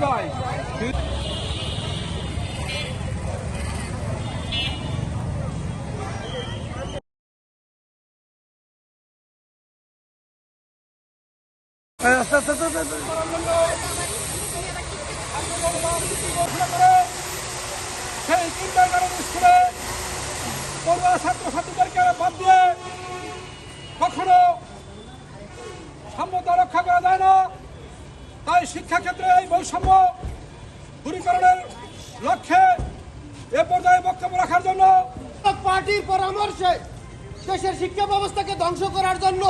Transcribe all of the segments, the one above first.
ভাই আস্তে আস্তে আস্তে সেই চিন্তা করেন স্কুলে পড়ুয়া শিক্ষাক্ষেত্রে এই বৈষম্য দূরীকরণের লক্ষ্যে এ পর্যায়ে বক্তব্য রাখার জন্য পার্টির পরামর্শে দেশের শিক্ষা ব্যবস্থাকে ধ্বংস করার জন্য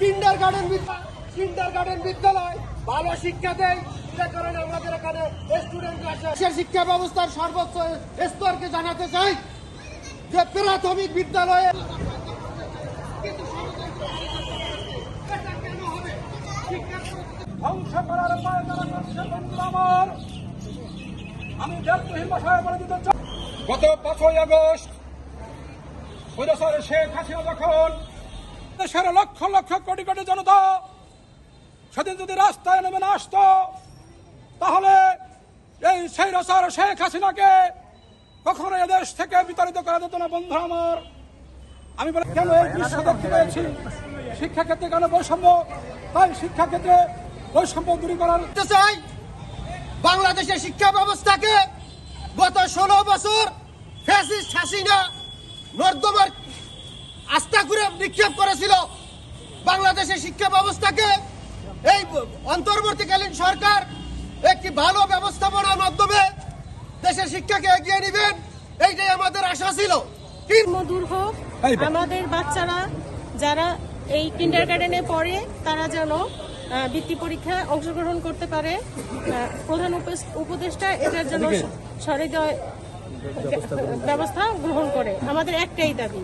কিন্ডার গার্ডেন কিন্ডার গার্ডেন বিদ্যালয় ভালো শিক্ষা দেয়। কারণে আমাদের এখানে স্টুডেন্ট আসে। দেশের শিক্ষা ব্যবস্থার সর্বোচ্চ স্তরকে জানাতে প্রাথমিক ধ্বংস করার উপায় আমার। আমি ব্যর্থহীন ভাষায় বলে দিতে চাই। গত পাঁচই আগস্ট বৈরসর শেখ হাসিনা যখন দেশের লক্ষ লক্ষ কোটি কোটি জনতা সেদিন যদি রাস্তায় নেমে না আসতো, তাহলে এই সেই রসার শেখ হাসিনাকে কখনো এদেশ থেকে বিতাড়িত করা যেত না, বন্ধু আমার। আমি বলে, কেন এই দৃশ্য দেখতে পেয়েছি? শিক্ষাক্ষেত্রে কেন বৈষম্য? তাই শিক্ষাক্ষেত্রে বৈষম্য দূরীকরণ চাই। বাংলাদেশের শিক্ষা ব্যবস্থাকে গত ষোলো বছর ফ্যাসিস্ট হাসিনা নর্দমার আস্থা করে নিক্ষেপ করেছিল। বাংলাদেশের শিক্ষা ব্যবস্থাকে এই অন্তর্বর্তীকালীন সরকার একটি ভালো ব্যবস্থাপনার মাধ্যমে দেশের শিক্ষাকে এগিয়ে নেবেন এইটাই আমাদের আশা ছিল। মধুর হোক আমাদের বাচ্চারা যারা এই কিন্ডার গার্ডেনে পড়ে তারা যেন বৃত্তি পরীক্ষায় অংশগ্রহণ করতে পারে। প্রধান উপদেষ্টা এটার জন্য সরিদয় ব্যবস্থা গ্রহণ করে। আমাদের একটাই দাবি